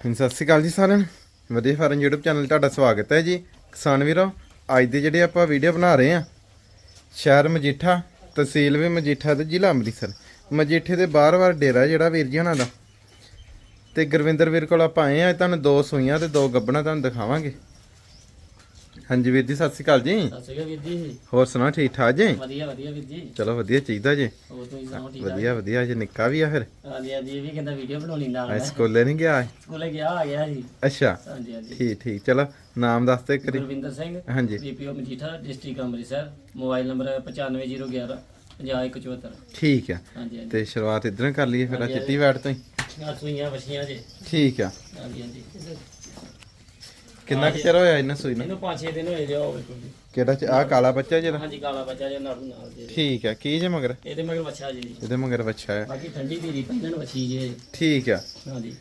ਹਾਂਜੀ, ਸਤਿ ਸ਼੍ਰੀ ਅਕਾਲ ਜੀ ਸਾਰਿਆਂ ਨੂੰ। ਵਧੀਆ ਫਾਰਮ YouTube ਚੈਨਲ ਤੁਹਾਡਾ ਸਵਾਗਤ ਹੈ ਜੀ। ਕਿਸਾਨ ਵੀਰੋ ਅੱਜ ਦੇ ਜਿਹੜੇ ਆਪਾਂ ਵੀਡੀਓ ਬਣਾ ਰਹੇ ਆ ਸ਼ਹਿਰ ਮਜੀਠਾ ਤਹਿਸੀਲ ਵੀ ਮਜੀਠਾ ਤੇ ਜ਼ਿਲ੍ਹਾ ਅੰਮ੍ਰਿਤਸਰ। ਮਜੀਠੇ ਦੇ ਬਾਰ-ਬਾਰ ਡੇਰਾ ਜਿਹੜਾ ਵੀਰ ਜੀ ਹੁਣਾਂ ਦਾ। ਤੇ ਗੁਰਵਿੰਦਰ ਵੀਰ ਕੋਲ ਆਪਾਂ ਆਏ ਆ ਤੁਹਾਨੂੰ ਦੋ ਸੂਈਆਂ ਤੇ ਦੋ ਗੱਬਣਾ ਤੁਹਾਨੂੰ ਦਿਖਾਵਾਂਗੇ। ਹਾਂਜੀ ਵੀਰ ਜੀ ਸਤਿ ਸ਼੍ਰੀ ਅਕਾਲ ਜੀ। ਸਤਿ ਸ਼੍ਰੀ ਅਕਾਲ ਵੀਰ ਜੀ। ਹੋਰ ਸੁਣਾਓ ਠੀਕ ਠਾਕ ਜੀ? ਵਧੀਆ ਵਧੀਆ ਵੀਰ ਜੀ। ਚਲੋ ਵਧੀਆ ਚਾਹੀਦਾ ਜੀ। ਹੋਰ ਤੁਸੀਂ ਸੁਣਾਓ ਠੀਕ ਠਾਕ? ਵਧੀਆ ਵਧੀਆ ਜੀ ਨਿੱਕਾ ਵੀ ਆ ਫਿਰ। ਹਾਂਜੀ ਹਾਂਜੀ ਇਹ ਵੀ ਕਹਿੰਦਾ ਵੀਡੀਓ ਬਣਾਉਣੀ ਨਾਲ। ਅੱਜ ਸਕੂਲੇ ਨਹੀਂ ਗਿਆ? ਸਕੂਲੇ ਗਿਆ ਆ ਗਿਆ ਜੀ ਅੱਛਾ। ਹਾਂਜੀ ਹਾਂਜੀ। ਠੀਕ ਠੀਕ ਚਲੋ ਨਾਮ ਦੱਸ ਤੇ ਕਰੀ ਗੁਰਵਿੰਦਰ ਸਿੰਘ ਹਾਂਜੀ। BPO Majitha district Amritsar mobile number 95011 50174 ਠੀਕ ਆ। ਤੇ ਸ਼ੁਰੂਆਤ ਇਧਰੋਂ ਕਰ ਲਈਏ ਫਿਰ ਚਿੱਟੀ ਵੈਟ ਤੋਂ ਹੀ। ਆ ਸੂਈਆਂ ਵਛੀਆਂ ਜੀ। ਠੀਕ ਆ। ਹਾਂਜੀ ਹਾਂਜੀ। ਕਿੰਨਾ ਕੁ ਚਿਰ ਹੋਇਆ ਇਹਨਾਂ ਸੂਈ ਨੂੰ? ਇਹਨੂੰ 5-6 ਦਿਨ ਹੋਏ ਜੋ ਵੇਖੋ ਜੀ ਕਿਹੜਾ ਚ ਆ ਕਾਲਾ ਬੱਚਾ ਜਿਹੜਾ ਹਾਂਜੀ ਕਾਲਾ ਬੱਚਾ ਜੇ ਨਾੜੂ ਨਾਲ ਜੀ ਠੀਕ ਆ ਕੀ ਜੇ ਮਗਰ? ਇਹਦੇ ਮਗਰ ਬੱਚਾ ਜੀ। ਇਹਦੇ ਮਗਰ ਬੱਚਾ ਹੈ। ਬਾਕੀ ਠੰਡੀ ਧੀਰੀ ਪਹਿਲਾਂ ਨੂੰ ਵਛੀ ਜੇ। ਠੀਕ ਆ। ਹਾਂਜੀ।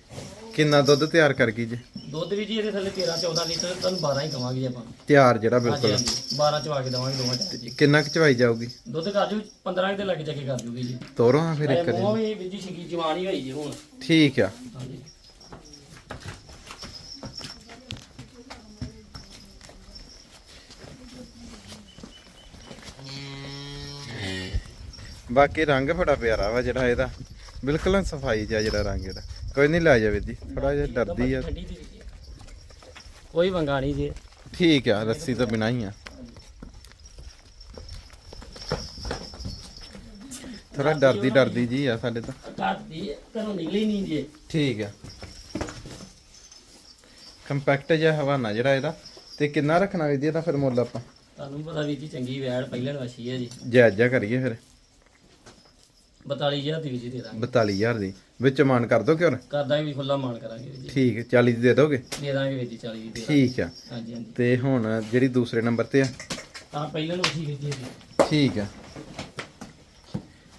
ਕਿੰਨਾ ਦੁੱਧ ਤਿਆਰ ਕਰ ਗਈ ਜੇ? ਦੁੱਧ ਵੀ ਜੀ ਇਹਦੇ ਥੱਲੇ 13 14 ਲੀਟਰ ਤੁਹਾਨੂੰ 12 ਹੀ ਕਵਾਂਗੇ ਜੀ ਆਪਾਂ। ਤਿਆਰ ਜਿਹੜਾ ਹਾਂਜੀ ਬਿਲਕੁਲ। ਹਾਂਜੀ। 12 ਚਵਾ ਕੇ ਦਵਾਂਗੇ ਦੋਵਾਂ ਟਾਈਮ ਕਿੰਨਾ ਕੁ ਚਵਾਈ ਜਾਊਗੀ? ਦੁੱਧ ਕਰ ਜੂ 15 ਕੁ ਤੇ ਲੱਗ ਜਾ ਕੇ ਕਰ ਜੂਗੀ ਜੀ। ਤੋਰੋ ਹਾਂ ਫਿਰ ਇੱਕ ਇਹ ਮੂੰਹ ਵਾਰੀ ਵੀ ਵਿੱਜੀ ਛਿੱਕੀ ਜਵਾਨੀ ਹੋਈ ਜੀ ਹੁਣ। ਠੀਕ ਆ। ਹਾਂਜੀ। ਬਾਕੀ ਰੰਗ ਬੜਾ ਪਿਆਰਾ ਵਾ ਜਿਹੜਾ ਇਹਦਾ। ਬਿਲਕੁਲ ਸਫ਼ਾਈ ਜਿਹਾ ਜਿਹੜਾ ਰੰਗ ਇਹਦਾ। ਕੋਈ ਨਹੀਂ ਲੈ ਜਾਵੇ ਜੀ ਥੋੜਾ ਜਿਹਾ ਡਰਦੀ ਆ। ਕੋਈ ਵੰਗਾ ਨਹੀਂ ਜੀ। ਠੀਕ ਆ ਰੱਸੀ ਤੋਂ ਬਿਨਾਂ ਹੀ ਆ ਥੋੜਾ ਡਰਦੀ ਡਰਦੀ ਜੀ ਆ ਸਾਡੇ ਤੋਂ। ਘੱਟ ਦੀ ਹੈ, ਘਰੋਂ ਨਿਕਲੀ ਨਹੀਂ ਜੀ। ਠੀਕ ਆ। ਕੰਪੈਕਟ ਜਿਹਾ ਹਵਾਨਾ ਜਿਹੜਾ ਇਹਦਾ ਤੇ ਕਿੰਨਾ ਰੱਖਣਾ ਵੀ ਜੀ ਇਹਦਾ ਫਿਰ ਮੁੱਲ ਆਪਾਂ? ਤੁਹਾਨੂੰ ਪਤਾ ਵੀ ਜੀ ਚੰਗੀ ਵੈੜ ਪਹਿਲਾਂ ਵਸੀ ਹੈ ਜੀ। ਜਾਇਜ਼ਾ ਕਰੀਏ ਫਿਰ। 42000 ਦੀ ਵੀ ਜੀ ਦੇ ਦਾਂਗੇ। 42000 ਦੀ। ਵਿੱਚ ਮਾਨ ਕਰ ਦੋ ਕਿਉਂ ਕਰ ਦਾਂਗੇ ਵੀ ਖੁੱਲਾ ਮਾਨ ਕਰਾਂਗੇ ਜੀ। ਠੀਕ ਹੈ 40 ਦੀ ਦੇ ਦੋਗੇ? ਦੇ ਦਾਂਗੇ ਵੀ ਜੀ 40 ਦੀ ਦੇ ਦਾਂਗੇ। ਠੀਕ ਆ। ਹਾਂਜੀ ਹਾਂਜੀ। ਤੇ ਹੁਣ ਜਿਹੜੀ ਦੂਸਰੇ ਨੰਬਰ ਤੇ ਆ? ਤਾਂ ਪਹਿਲਾਂ ਨੂੰ ਵਸੀ ਵੀ ਜੀ। ਇਹਦੀ। ਠੀਕ ਆ।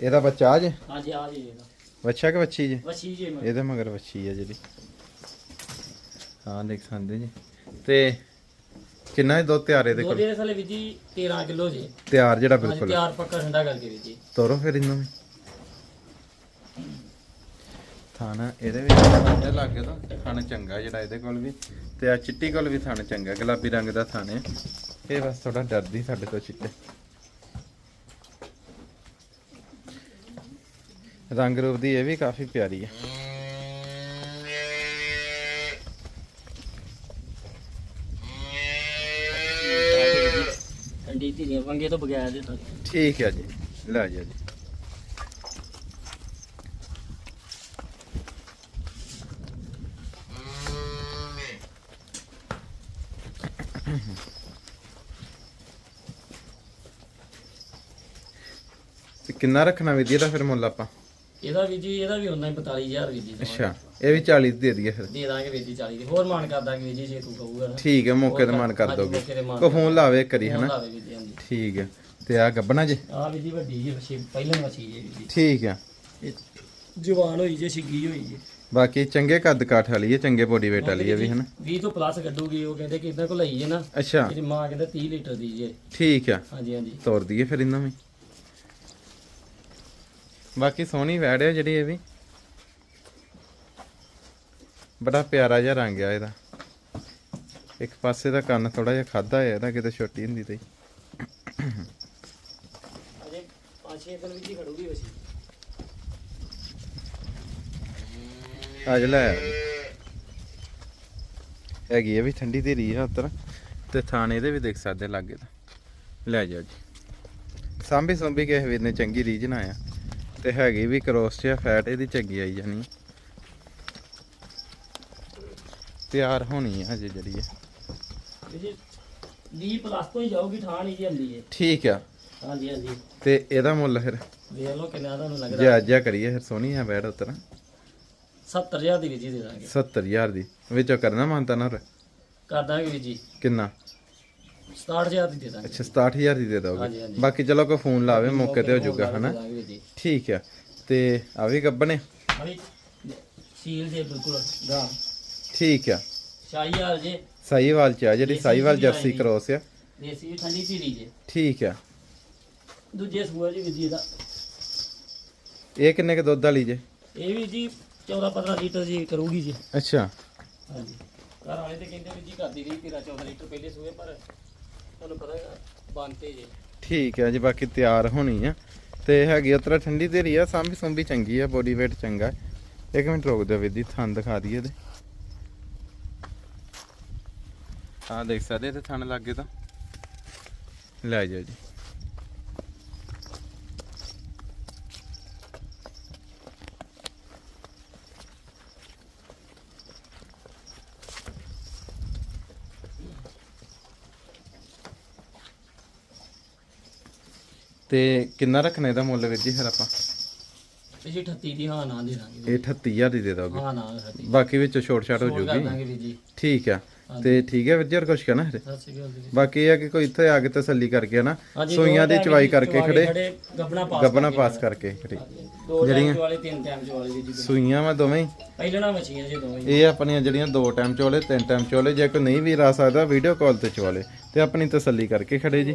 ਇਹਦਾ ਬੱਚਾ ਆ ਜੇ? ਹਾਂਜੀ ਆ ਜੀ ਇਹਦਾ। ਬੱਚਾ ਕਿ ਬੱਚੀ ਜੇ? ਵਸੀ ਜੀ ਮੈਂ ਇਹਦੇ ਮਗਰ ਵੱਛੀ ਆ ਜਿਹੜੀ। ਹਾਂ ਦੇਖ ਸਕਦੇ ਜੀ। ਤੇ ਕਿੰਨਾ ਇਹ ਦੁੱਧ ਤਿਆਰ ਇਹਦੇ ਦੋ ਕੋਲ? ਦੇ ਥੱਲੇ ਵੀ ਜੀ 13 ਕਿਲੋ ਜੀ। ਤਿਆਰ ਜਿਹੜਾ ਹਾਂਜੀ ਬਿਲਕੁਲ। ਤਿਆਰ ਪੱਕਾ ਠੰਡਾ ਕਰਕੇ ਵੀ ਜੀ। ਤੋਰੋ ਫਿਰ ਇਹਨੂੰ ਵੀ। ਥਾਣਾ ਇਹਦੇ ਵਿੱਚ ਇਹਦੇ ਲੱਗੇ ਤਾਂ ਥਾਣਾ ਚੰਗਾ ਜਿਹੜਾ ਇਹਦੇ ਕੋਲ ਵੀ। ਤੇ ਆ ਚਿੱਟੀ ਕੋਲ ਵੀ ਥਾਣਾ ਚੰਗਾ ਗੁਲਾਬੀ ਰੰਗ ਦਾ ਥਾਣੇ ਇਹ ਬਸ ਥੋੜਾ ਡਰਦੀ ਸਾਡੇ ਤੋਂ ਚਿੱਟੇ। ਰੰਗ ਰੂਪ ਦੀ ਇਹ ਵੀ ਕਾਫੀ ਪਿਆਰੀ ਹੈ। ਠੰਡੀ ਧੀਰੀਆਂ ਵੰਗੇ ਤੋਂ ਬਗੈਰ ਦੇ ਤਾਂ। ਠੀਕ ਹੈ ਜੀ। ਲੈ ਜਾ ਜੀ। ਕਿੰਨਾ ਰੱਖਣਾ ਵੀ ਇਹਦਾ ਫਿਰ ਮੁੱਲ ਆਪਾਂ? ਇਹਦਾ ਵੀ ਜੀ ਇਹਦਾ ਵੀ ਉਹਨਾਂ ਹੀ 45000 ਵੀ ਜੀ ਅੱਛਾ ਇਹ ਵੀ 40 ਦੀ ਦਈਏ ਫਿਰ। ਦੇ ਦਾਂਗੇ ਵੀ ਜੀ 40 ਦੀ। ਹੋਰ ਮਾਨ ਕਰ ਦਾਂਗੇ ਜੀ ਜੇ ਤੂੰ ਕਹੂਗਾ ਨਾ। ਠੀਕ ਹੈ ਮੌਕੇ ਤੇ ਮਾਨ ਕਰ ਹਾਂਜੀ, ਦੋਗੇ। ਮੌਕੇ ਤੇ ਮਾਨ ਕੋ ਫੋਨ ਲਾਵੇ ਕਰੀ ਫੋਨ ਹਨਾ? ਲਾਵੇ ਵੀ ਜੀ ਹਾਂਜੀ। ਠੀਕ ਹੈ। ਤੇ ਆ ਗੱਬਣਾ ਜੀ? ਆ ਵੀ ਜੀ ਵੱਡੀ ਜੀ ਵਛੀ ਪਹਿਲਾਂ ਵਛੀ ਜੀ। ਠੀਕ ਹੈ। ਜੀ ਇਹ ਜਵਾਨ ਹੋਈ ਜੇ ਛਿੱਗੀ ਹੋਈ ਜੀ। ਬਾਕੀ ਚੰਗੇ ਕੱਦ ਕਾਠ ਵਾਲੀ ਹੈ ਚੰਗੇ ਬੋਡੀ weight ਵਾਲੀ ਹੈ ਵੀ ਹਨਾ? 20 ਤੋਂ ਪਲੱਸ ਕੱਢੂਗੀ ਉਹ ਕਹਿੰਦੇ ਕਿ ਇਹਨਾਂ ਕੋਲ ਲਈ ਹੈ ਨਾ। ਅੱਛਾ। ਇਹਦੀ ਮਾਂ ਕਹਿੰਦਾ 30 ਲੀਟਰ ਦੀ ਜੇ। ਠੀਕ ਆ ਹਾਂਜੀ ਹਾਂਜੀ। ਤੋਰ ਦਈਏ ਫਿਰ ਇਹਨਾਂ ਵੀ ਬਾਕੀ ਸੋਹਣੀ ਵੈੜ ਹੈ ਜਿਹੜੀ ਇਹ ਵੀ। ਬੜਾ ਪਿਆਰਾ ਜਿਹਾ ਰੰਗ ਆ ਇਹਦਾ। ਇੱਕ ਪਾਸੇ ਦਾ ਕੰਨ ਥੋੜਾ ਜਿਹਾ ਖਾਦਾ ਹੈ ਇਹਦਾ ਕਿਤੇ ਛੋਟੀ ਹੁੰਦੀ ਤੇ। ਅਜੇ 5-6 ਦਿਨ ਵਿੱਚ ਹੀ ਖੜੂਗੀ ਵਛੀ ਅੱਜ ਲੈ ਆ। ਹੈਗੀ ਇਹ ਵੀ ਠੰਡੀ ਧੀਰੀ ਆ ਉੱਤਰ ਤੇ ਥਾਣੇ ਦੇ ਵੀ ਦੇਖ ਸਕਦੇ ਲਾਗੇ ਤਾਂ। ਲੈ ਜਾਓ ਜੀ। ਸਾਂਭੀ ਸੰਭੀ ਕਿਸੇ ਵੀਰ ਨੇ ਚੰਗੀ ਰੀਜਨ ਆਇਆ। ਤੇ ਹੈਗੀ ਵੀ ਕਰੋਸ ਚ ਫੈਟ ਇਹਦੀ ਚੰਗੀ ਆਈ ਜਾਣੀ। ਤਿਆਰ ਹੋਣੀ ਆ ਹਜੇ ਜਿਹੜੀ ਹੈ ਜੀ 20 ਪਲੱਸ ਤੋਂ ਹੀ ਜਾਊਗੀ ਠਾਣ ਹੀ ਜਾਂਦੀ ਹੈ ਠੀਕ ਆ। ਹਾਂਜੀ ਹਾਂਜੀ। ਤੇ ਇਹਦਾ ਮੁੱਲ ਫਿਰ? ਵੇਖ ਲਓ ਕਿੰਨਾ ਤੁਹਾਨੂੰ ਲੱਗਦਾ। ਜਾਇਜ਼ਾ ਕਰੀਏ ਫਿਰ ਸੋਹਣੀ ਆ ਬੈਡ ਉੱਤਰ। 70000 ਦੀ ਵਿੱਚ ਹੀ ਦੇ ਦਾਂਗੇ। 70000 ਦੀ। ਵਿੱਚੋਂ ਕਰਨਾ ਮੰਨਤਾ ਨਾ? ਕਰ ਦਾਂਗੇ ਵੀ ਜੀ। ਕਿੰਨਾ? 67000 ਦੀ ਦੇ ਦਾਂਗੇ। ਅੱਛਾ 67000 ਦੀ ਦੇ ਹਾਂਜੀ, ਦੋਗੇ? ਹਾਂਜੀ। ਬਾਕੀ ਚਲੋ ਕੋਈ ਫੋਨ ਲਾਵੇ ਮੌਕੇ ਤੇ ਹੋ ਜਾਊਗਾ ਹਨਾ? ਠੀਕ ਆ। ਤੇ ਆ ਵੀ ਗੱਬਣੇ? ਸੀਲ ਬਿਲਕੁਲ ਠੀਕ ਆ। ਸ਼ਾਹੀਵਾਲ ਜੇ। ਸਾਈਵਾਲ ਚ ਆ ਜਿਹੜੀ ਦੇਸੀ ਸਾਈਵਾਲ ਵੀ ਜਰਸੀ। ਕ੍ਰੋਸ ਆ। ਦੇਸੀ ਵੀ ਠੰਡੀ ਧੀਰੀ ਜੇ। ਠੀਕ ਆ। ਦੂਜੇ ਸੂਆ ਜੀ ਵੀ ਜੀ ਦਾ। ਇਹ ਕਿੰਨੇ ਕ ਦੁੱਧ ਵਾਲੀ ਜੇ? ਇਹ ਵੀ ਜੀ 14 15 ਲੀਟਰ ਜੀ ਕਰੂਗੀ ਜੀ। ਅੱਛਾ। ਹਾਂਜੀ। ਘਰ ਵਾਲੇ ਤੇ ਕਹਿੰਦੇ ਵੀ ਜੀ ਕਰਦੀ ਰਹੀ 13 14 ਲੀਟਰ ਪਹਿਲੇ ਸੂਏ ਪਰ ਤੁਹਾਨੂੰ ਪਤਾ ਬੰਤੇ ਜੇ। ਠੀਕ ਹੈ ਜੀ, ਬਾਕੀ ਤਿਆਰ ਹੋਣੀ ਆ। ਤੇ ਹੈਗੀ ਉਤਰਾ ਠੰਡੀ ਤੇਰੀ ਆ, ਸਾਂਭੀ ਸੁੰਭੀ ਚੰਗੀ ਆ ਬੋਡੀ weight ਚੰਗਾ। ਇੱਕ ਮਿੰਟ ਰੋਕ ਦਿਓ ਵੀਦੀ ਥਣ ਦਿਖਾ ਦਈਏ ਤੇ ਆ ਦੇਖ ਸਕਦੇ ਤੇ ਥਣ ਲੱਗੇ ਤਾਂ। ਲੈ ਜਾਓ ਜੀ। ਤੇ ਕਿੰਨਾ ਰੱਖਣਾ ਇਹਦਾ ਮੁੱਲ ਵੀਰ ਜੀ ਫਿਰ ਆਪਾਂ? ਜੀ 38 ਦੀ ਹਾਂ ਨਾ ਦੇ ਦਾਂਗੇ। ਇਹ 38000 ਦੀ ਦੇ ਦੋਗੇ? ਹਾਂ ਨਾ 38 ਬਾਕੀ ਵਿੱਚੋਂ ਛੋਟ ਛਾਟ ਹੋ ਕਰ ਜੂਗੀ। ਦਾਂਗੇ ਵੀਰ ਜੀ। ਠੀਕ ਆ। ਤੇ ਠੀਕ ਹੈ ਵੀਰ ਜੀ ਹੋਰ ਕੁਛ ਕਹਿਣਾ ਹੈ ਸਤਿ ਸ਼੍ਰੀ ਅਕਾਲ ਜੀ। ਬਾਕੀ ਇਹ ਆ ਕਿ ਕੋਈ ਇੱਥੇ ਆ ਕੇ ਤਸੱਲੀ ਕਰਕੇ ਨਾ ਹਾਂਜੀ, ਸੂਈਆਂ ਦੋ ਚਵਾਈ ਕਰਕੇ ਚਵਾਈ ਖੜੇ। ਗੱਬਣਾ ਪਾਸ ਗੱਬਣਾ ਕਰਕੇ ਪਾਸ ਕਰਕੇ ਖੜੇ। ਦੋ ਟਾਈਮ ਵਾਲੇ ਤਿੰਨ ਟਾਈਮ ਵਾਲੇ ਵੀਰ ਜੀ। ਸੂਈਆਂ ਵਾ ਦੋਵੇਂ? ਹੀ। ਪਹਿਲਣਾ ਮੱਛੀਆਂ ਜੀ ਦੋਵੇਂ ਇਹ ਆਪਣੀਆਂ ਜਿਹੜੀਆਂ ਦੋ ਟਾਈਮ ਚੋਲੇ ਤਿੰਨ ਟਾਈਮ ਚੋਲੇ ਜੇ ਕੋਈ ਨਹੀਂ ਵੀ ਰਾ ਸਕਦਾ ਵੀਡੀਓ ਕਾਲ ਤੇ ਚਵਾਲੇ ਤੇ ਆਪਣੀ ਤਸੱਲੀ ਕਰਕੇ ਖੜੇ ਜੀ।